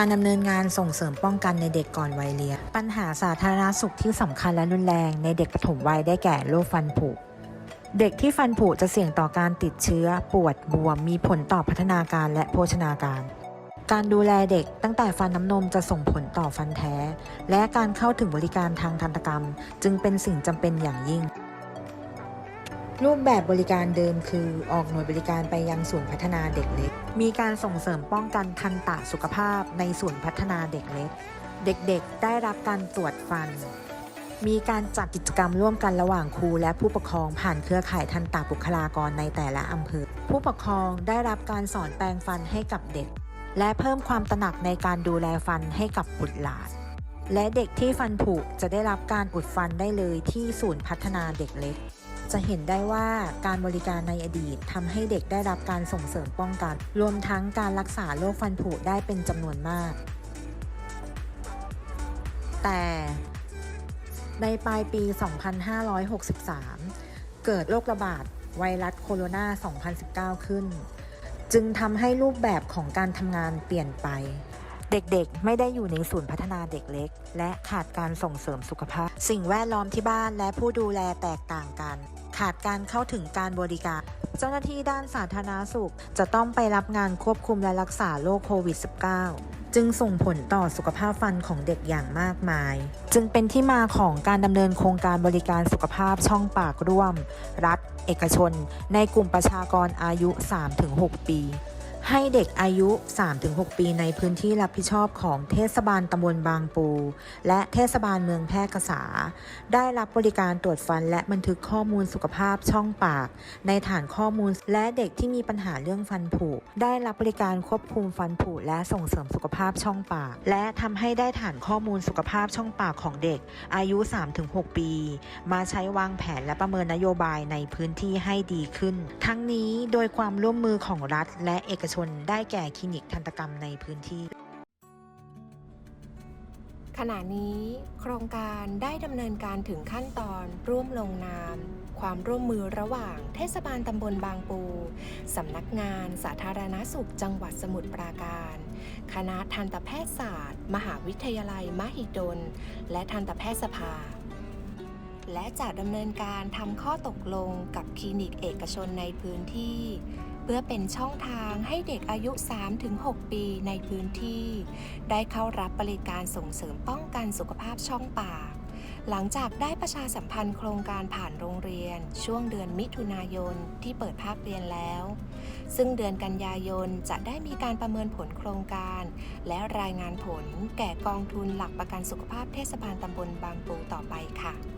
การดำเนินงานส่งเสริมป้องกันในเด็กก่อนวัยเรียน ปัญหาสาธารณสุขที่สำคัญและรุนแรงในเด็กปฐมวัยได้แก่โรคฟันผุ เด็กที่ฟันผุจะเสี่ยงต่อการติดเชื้อ ปวดบวม มีผลต่อพัฒนาการและโภชนาการ การดูแลเด็กตั้งแต่ฟันน้ำนมจะส่งผลต่อฟันแท้ และการเข้าถึงบริการทางทันตกรรม จึงเป็นสิ่งจำเป็นอย่างยิ่ง รูปแบบบริการเดิมคือออกหน่วยบริการไปยังศูนย์พัฒนาเด็กเล็ก มีการส่งเสริมป้องกันทันตะสุขภาพในศูนย์พัฒนาเด็กเล็ก เด็กๆ ได้รับการตรวจฟัน มีการจัดกิจกรรมร่วมกันระหว่างครูและผู้ปกครองผ่านเครือข่ายทันตะบุคลากรในแต่ละอำเภอ ผู้ปกครองได้รับการสอนแปรงฟันให้กับเด็ก และเพิ่มความตระหนักในการดูแลฟันให้กับบุตรหลานและเด็กที่ฟันผุจะได้รับการอุดฟันได้เลยที่ศูนย์พัฒนาเด็กเล็ก จะเห็นได้ว่าการบริการในอดีตทำให้เด็กได้รับการส่งเสริมป้องกัน รวมทั้งการรักษาโรคฟันผุได้เป็นจำนวนมาก แต่ในปลายปี 2563 เกิดโรคระบาดไวรัสโคโรนา 2019 ขึ้น จึงทำให้รูปแบบของการทำงานเปลี่ยนไป เด็กๆ ไม่ได้อยู่ในศูนย์พัฒนาเด็กเล็ก และขาดการส่งเสริมสุขภาพ สิ่งแวดล้อมที่บ้านและผู้ดูแลแตกต่างกัน ขาดการเข้าถึงการบริการเจ้าหน้าที่ด้านสาธารณสุข จะต้องไปรับงานควบคุมและรักษาโรคโควิด -19 จึงส่งผลต่อสุขภาพฟันของเด็กอย่างมากมาย จึงเป็นที่มาของการดำเนินโครงการบริการสุขภาพช่องปากร่วม รัฐ เอกชน ในกลุ่มประชากรอายุ 3-6 ปี ให้เด็กอายุ 3-6 ปีในพื้นที่รับผิดชอบของเทศบาลตำบลบางปู และเทศบาลเมืองแพร่กษา ได้รับบริการตรวจฟันและบันทึกข้อมูลสุขภาพช่องปาก ในฐานข้อมูลและเด็กที่มีปัญหาเรื่องฟันผุ ได้รับบริการควบคุมฟันผุและส่งเสริมสุขภาพช่องปาก และทำให้ได้ฐานข้อมูลสุขภาพช่องปากของเด็ก อายุ 3-6 ปี มาใช้วางแผนและประเมินนโยบายในพื้นที่ให้ดีขึ้น ทั้งนี้โดยความร่วมมือของรัฐและเอกชนได้แก่คลินิกทันตกรรมในพื้นที่ ขณะนี้โครงการได้ดำเนินการถึงขั้นตอนร่วมลงนาม ความร่วมมือระหว่าง เทศบาลตำบลบางปูสำนักงานสาธารณสุขจังหวัดสมุทรปราการ คณะทันตแพทยศาสตร์ มหาวิทยาลัย มหิดล และทันตแพทยสภาและจะดำเนินการทำข้อตกลงกับคลินิกเอกชนในพื้นที่ พื่อเป็นช่องทางให้เด็กอายุ 3-6 ปีในพื้นที่ ได้เข้ารับบริการส่งเสริมป้องกันสุขภาพช่องปาก หลังจากได้ประชาสัมพันธ์โครงการผ่านโรงเรียน ช่วงเดือนมิถุนายนที่เปิดภาคเรียนแล้ว ซึ่งเดือนกันยายนจะได้มีการประเมินผลโครงการ และรายงานผลแก่กองทุนหลักประกันสุขภาพเทศบาลตำบลบางปูต่อไปค่ะ